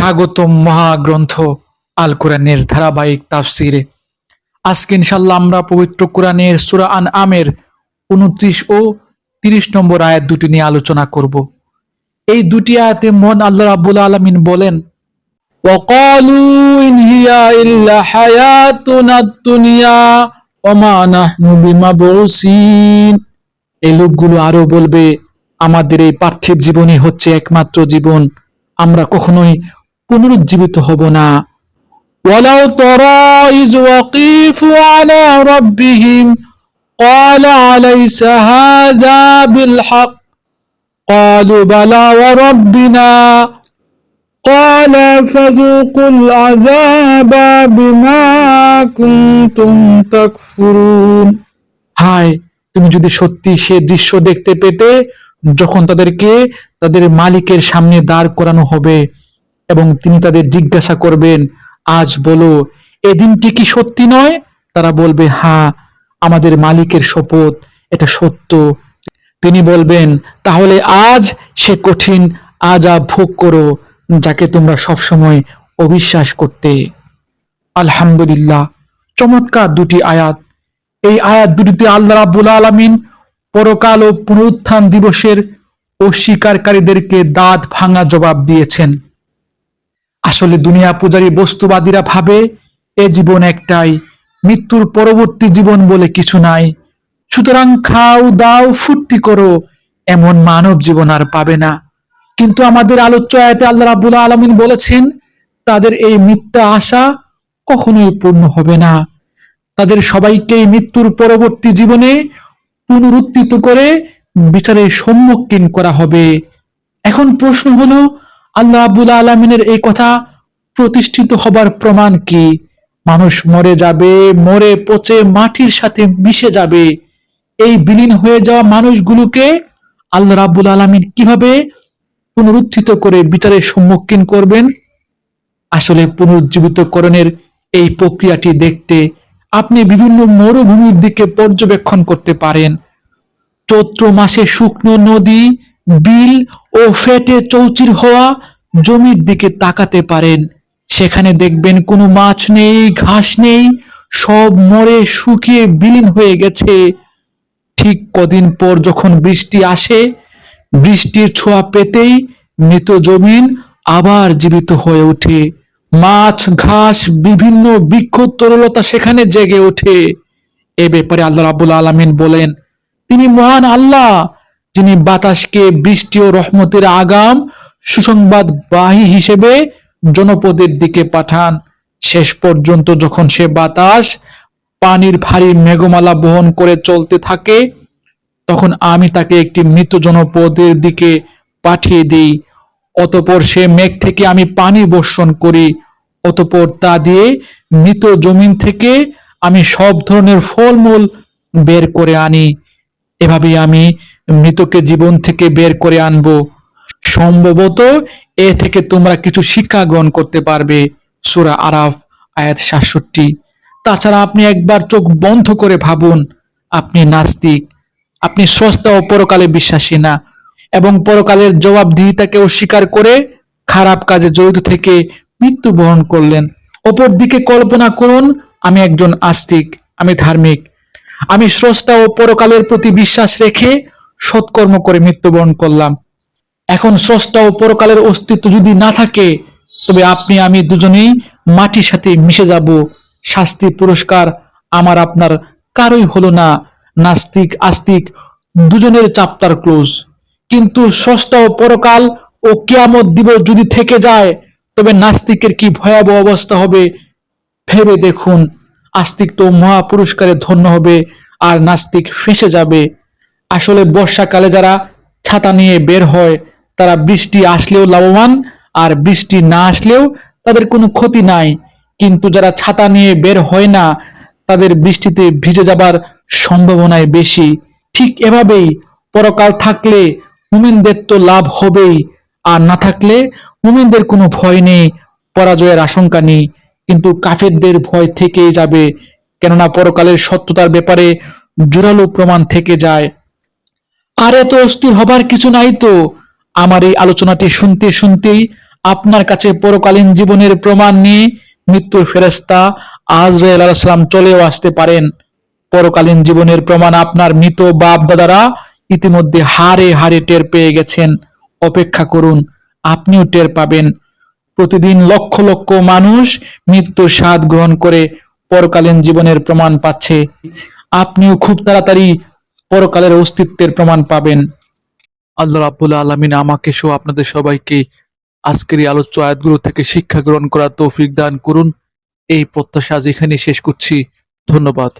স্বাগতম মহাগ্রন্থ আল কোরআনের ধারাবাহিক তাফসিরে আজকে ইনশাল্লাহ আমরা পবিত্র কোরআনের সুরা আন আমের উনত্রিশ ও তিরিশ নম্বর আয়াত দুটি নিয়ে আলোচনা করব এই দুটি আয়াতে মন আল্লাহ রাব্বুল আলামিন বলেন وقالوا إن هي إلا حياتنا الدنيا وما نحن بمبعوثين এই লোকগুলো আরো বলবে আমাদের এই পার্থিব জীবনই হচ্ছে একমাত্র জীবন আমরা কখনোই পুনরুজ্জীবিত হব না ولو ترى إذ وقيفوا على ربهم قال أليس هذا بالحق قالوا بلى وربنا قال فذوقوا العذاب بما كنتم تكفرون হায় তুমি যদি সত্যি সে দৃশ্য দেখতে পেতে যখন তাদেরকে তাদের মালিকের সামনে দাঁড় করানো হবে এবং তিনি তাদের জিজ্ঞাসা করবেন, আজ বলো এ দিনটি কি সত্যি নয়? তারা বলবে হ্যাঁ আমাদের মালিকের শপথ, এটা সত্য। তিনি বলবেন, তাহলে আজ সে কঠিন আজাব ভোগ করো, যাকে তোমরা সবসময় অবিশ্বাস করতে। আলহামদুলিল্লাহ, চমৎকার দুটি আয়াত। এই আয়াত দুটিতে আল্লাহ রাব্বুল আলামিন পরকাল ও পুনরুত্থান দিবসের অস্বীকারীদেরকে দাঁত ভাঙা জবাব দিয়েছেন। আসলে দুনিয়া পূজারী বস্তুবাদীরা ভাবে, এ জীবন একটাই, মৃত্যুর পরবর্তী জীবন বলে কিছু নাই। সুতরাং খাও, দাও, ফুর্তি করো, এমন মানব জীবন আর পাবে না। কিন্তু আমাদের আলোচ্য আয়াতে আল্লাহ রাব্বুল আলামিন বলেছেন, তাদের এই মিথ্যা আশা কখনোই পূর্ণ হবে না। তাদের সবাইকেই মৃত্যুর পরবর্তী জীবনে পুনরুত্থিত করে বিচারের সম্মুখীন করা হবে। এখন প্রশ্ন হলো আল্লাহ আব্বুল আলমিনের এই কথা প্রতিষ্ঠিত হবার প্রমাণ কি? মানুষ মরে যাবে, মরে পচে মাটির সাথে মিশে যাবে। এই বিলীন হয়ে যাওয়া মানুষগুলোকে আল্লাহ রাব্বুল আলমিন কীভাবে পুনরুত্থিত করে বিচারের সম্মুখীন করবেন? আসলে পুনরুজ্জীবিতকরণের এই প্রক্রিয়াটি দেখতে আপনি বিভিন্ন মরুভূমির দিকে পর্যবেক্ষণ করতে পারেন। চৈত্র মাসে শুকনো নদী বিল ও ফেটে চৌচির হওয়া জমির দিকে তাকাতে পারেন। সেখানে দেখবেন কোনো মাছ নেই, ঘাস নেই, সব মরে শুকিয়ে বিলীন হয়ে গেছে। ঠিক কদিন পর যখন বৃষ্টি আসে, বৃষ্টির ছোঁয়া পেতেই মৃত জমিন আবার জীবিত হয়ে ওঠে। মাছ, ঘাস, বিভিন্ন বৃক্ষ তরলতা সেখানে জেগে ওঠে। এ ব্যাপারে আল্লাহ রাবুল আলমিন বলেন, তিনি মহান আল্লাহ যিনি বাতাসকে বৃষ্টি ও রহমতের আগাম সুসংবাদ বাহী হিসেবে জনপদের দিকে পাঠান। শেষ পর্যন্ত যখন সে বাতাস পানির ভারী মেঘমালা বহন করে চলতে থাকে, তখন আমি তাকে একটি মৃত জনপদের দিকে পাঠিয়ে দিই। অতপর সে মেঘ থেকে আমি পানি বর্ষণ করি। অতপর তা দিয়ে মৃত জমিন থেকে আমি সব ধরনের ফলমূল বের করে আনি। এভাবে আমি মৃতকে জীবন থেকে বের করে আনব। সম্ভবত এ থেকে তোমরা কিছু শিক্ষা গ্রহণ করতে পারবে, সুরা আরাফ, আয়াত সাতষট্টি। তাছাড়া আপনি একবার চোখ বন্ধ করে ভাবুন, আপনি নাস্তিক, আপনি স্রষ্টা ও পরকালে বিশ্বাসী না এবং পরকালের জবাবদিহিতাকে অস্বীকার করে খারাপ কাজে জড়িত থেকে মৃত্যুবরণ করলেন। অপরদিকে কল্পনা করুন, আমি একজন আস্তিক, আমি ধার্মিক। আমি স্রষ্টা ও পরকালের প্রতি বিশ্বাস রেখে সৎকর্ম করে মৃত্যুবরণ করলাম। এখন স্রষ্টা ও পরকালের অস্তিত্ব যদি না থাকে, তবে আপনি, আমি দুজনেই মাটির সাথে মিশে যাব। শাস্তি, পুরস্কার আমার আপনার কারোই হলো না। নাস্তিক, আস্তিক, দুজনের চাপ্টার ক্লোজ। কিন্তু স্রষ্টা ও পরকাল ও কেয়ামত দিবস যদি থেকে যায়, তবে নাস্তিকের কি ভয়াবহ অবস্থা হবে, ভেবে দেখুন। আস্তিক তো মহা পুরস্কারে ধন্য হবে, আর নাস্তিক ফেসে যাবে। আসলে বর্ষাকালে যারা ছাতা নিয়ে বের হয়, তারা বৃষ্টি আসলেও লাভবান, আর বৃষ্টি না আসলেও তাদের কোনো ক্ষতি নাই। কিন্তু যারা ছাতা নিয়ে বের হয় না, তাদের বৃষ্টিতে ভিজে যাবার সম্ভাবনাই বেশি। ঠিক এভাবেই পরকাল থাকলে মুমিনদের তো লাভ হবেই, আর না থাকলে মুমিনদের কোনো ভয় নেই, পরাজয়ের আশঙ্কা নেই। কিন্তু কাফেরদের ভয় থেকেই যাবে, কেননা পরকালের সত্যতার ব্যাপারে জোরালো প্রমাণ থেকে যায়। আর এত অস্থির হবার কিছু নাই তো। আমার এই আলোচনাটি শুনতে শুনতেই আপনার কাছে পরকালীন জীবনের প্রমাণ নিয়ে মৃত্যুর ফেরেস্তা আজরাইল আলাইহিস সালাম চলেও আসতে পারেন। পরকালীন জীবনের প্রমাণ আপনার মৃত বাপ দাদারা ইতিমধ্যে হারে হারে টের পেয়ে গেছেন। অপেক্ষা করুন, আপনিও টের পাবেন। প্রতিদিন লক্ষ লক্ষ মানুষ মৃত্যুর স্বাদ গ্রহণ করে পরকালীন জীবনের প্রমাণ পাচ্ছে। আপনিও খুব তাড়াতাড়ি পরকালের অস্তিত্বের প্রমাণ পাবেন। আল্লাহ রাবুল আলমিন আমাকে সহ আপনাদের সবাইকে আজকের এই আলোচ্য আয়াতগুলো থেকে শিক্ষা গ্রহণ করার তৌফিক দান করুন। এই প্রত্যাশা আজ এখানে শেষ করছি। ধন্যবাদ।